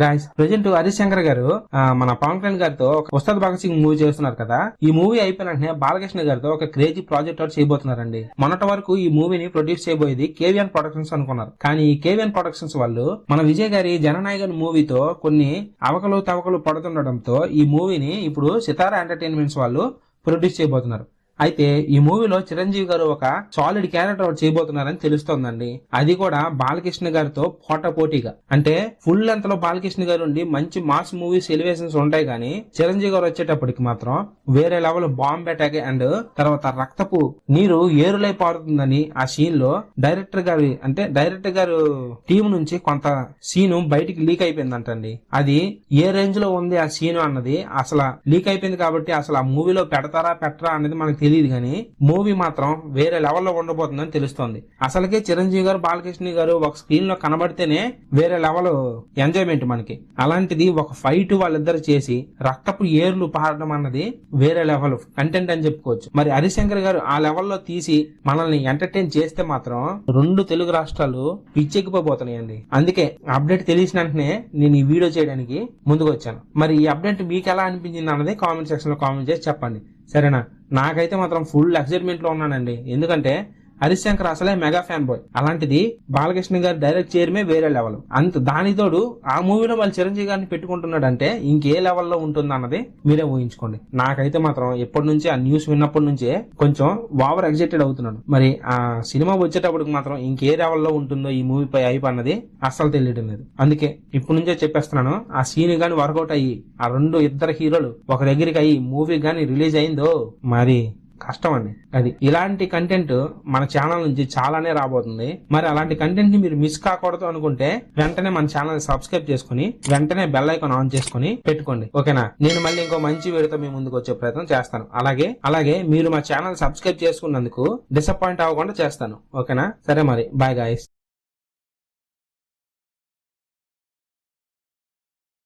Guys present Harish Shankar గారు మన పవన్ కళ్యాణ్ గారితో ఒక ఉస్తాద్ భగత్ సింగ్ మూవీ చేస్తున్నారు కదా. ఈ మూవీ అయిపోయిన వెంటనే బాలకృష్ణ గారితో ఒక క్రేజీ ప్రాజెక్ట్ ఒకటి చేయబోతున్నారండి. మొన్నటి వరకు ఈ మూవీని ప్రొడ్యూస్ చేయబోయేది కేవీఎన్ ప్రొడక్షన్స్ అనుకున్నారు. కానీ ఈ కేవీఎన్ ప్రొడక్షన్స్ వాళ్ళు మన విజయ్ గారి జననాయకన్ మూవీతో కొన్ని అవకలు తవకలు పడుతుండడంతో ఈ మూవీని ఇప్పుడు సితారా ఎంటర్టైన్మెంట్స్ వాళ్ళు ప్రొడ్యూస్ చేయబోతున్నారు. అయితే ఈ మూవీలో చిరంజీవి గారు ఒక సాలిడ్ క్యారెక్టర్ చేయబోతున్నారని తెలుస్తోందండి. అది కూడా బాలకృష్ణ గారితో పోటా పోటీగా. అంటే ఫుల్ లెంత్లో బాలకృష్ణ గారు ఉండి మంచి మాస్ మూవీస్ ఎలివేషన్స్ ఉంటాయి కానీ చిరంజీవి గారు వచ్చేటప్పటికి మాత్రం వేరే లెవెల్ బాంబ్ అటాక్ అండ్ తర్వాత రక్తపు నీరు ఏరులై పారుతుందని ఆ సీన్లో డైరెక్టర్ గారి అంటే డైరెక్టర్ గారు టీం నుంచి కొంత సీను బయటికి లీక్ అయిపోయిందంటండి. అది ఏ రేంజ్లో ఉంది ఆ సీన్ అన్నది అసలు లీక్ అయిపోయింది కాబట్టి అసలు ఆ మూవీలో పెడతారా పెట్టరా అనేది మనకు తెలియదు కానీ మూవీ మాత్రం వేరే లెవెల్లో ఉండబోతుందని తెలుస్తోంది. అసలుకే చిరంజీవి గారు బాలకృష్ణ గారు ఒక స్క్రీన్లో కనబడితేనే వేరే లెవెల్ ఎంజాయ్మెంట్ మనకి. అలాంటిది ఒక ఫైట్ వాళ్ళిద్దరు చేసి రక్తపు ఏర్లు పారడం అన్నది వేరే లెవెల్ కంటెంట్ అని చెప్పుకోవచ్చు. మరి హరిశంకర్ గారు ఆ లెవెల్లో తీసి మనల్ని ఎంటర్టైన్ చేస్తే మాత్రం రెండు తెలుగు రాష్ట్రాలు పిచ్చెక్కిపోబోతున్నాయండి. అందుకే అప్డేట్ తెలిసిన వెంటనే నేను ఈ వీడియో చేయడానికి ముందుకు వచ్చాను. మరి ఈ అప్డేట్ మీకు ఎలా అనిపించింది అన్నది కామెంట్ సెక్షన్లో కామెంట్ చేసి చెప్పండి. సరేనా? నాకైతే మాత్రం ఫుల్ ఎక్సైట్మెంట్లో ఉన్నానండి. ఎందుకంటే హరిశంకర్ అసలే మెగా ఫ్యాన్ బాయ్ అలాంటిది బాలకృష్ణ గారు డైరెక్ట్ చేయడమే వేరే లెవెల్. అంత దానితోడు ఆ మూవీలో వాళ్ళు చిరంజీవి గారిని పెట్టుకుంటున్నాడంటే ఇంకే లెవెల్లో ఉంటుంది అన్నది మీరే ఊహించుకోండి. నాకైతే మాత్రం ఎప్పటి నుంచి ఆ న్యూస్ విన్నప్పటి నుంచే కొంచెం ఓవర్ ఎగ్జైటెడ్ అవుతున్నాడు. మరి ఆ సినిమా వచ్చేటప్పటికి మాత్రం ఇంకే లెవెల్లో ఉంటుందో ఈ మూవీ పై అయిపో అన్నది అస్సలు తెలియడం లేదు. అందుకే ఇప్పటి నుంచే చెప్పేస్తున్నాను ఆ సీన్ గాని వర్కౌట్ అయ్యి ఆ రెండు ఇద్దరు హీరోలు ఒక దగ్గరికి అయ్యి మూవీ గాని రిలీజ్ అయిందో మరి కష్టం అండి అది ఇలాంటి కంటెంట్ మన ఛానల్ నుంచి చాలానే రాబోతుంది. మరి అలాంటి కంటెంట్ని మీరు మిస్ కాకూడదు అనుకుంటే వెంటనే మన ఛానల్ సబ్స్క్రైబ్ చేసుకుని వెంటనే బెల్ ఐకాన్ ఆన్ చేసుకుని పెట్టుకోండి. ఓకేనా? నేను మళ్ళీ ఇంకో మంచి వీడియోతో మీ ముందుకు వచ్చే ప్రయత్నం చేస్తాను. అలాగే అలాగే మీరు మా ఛానల్ సబ్స్క్రైబ్ చేసుకున్నందుకు డిసప్పాయింట్ అవ్వకుండా చేస్తాను. ఓకేనా? సరే మరి. Bye guys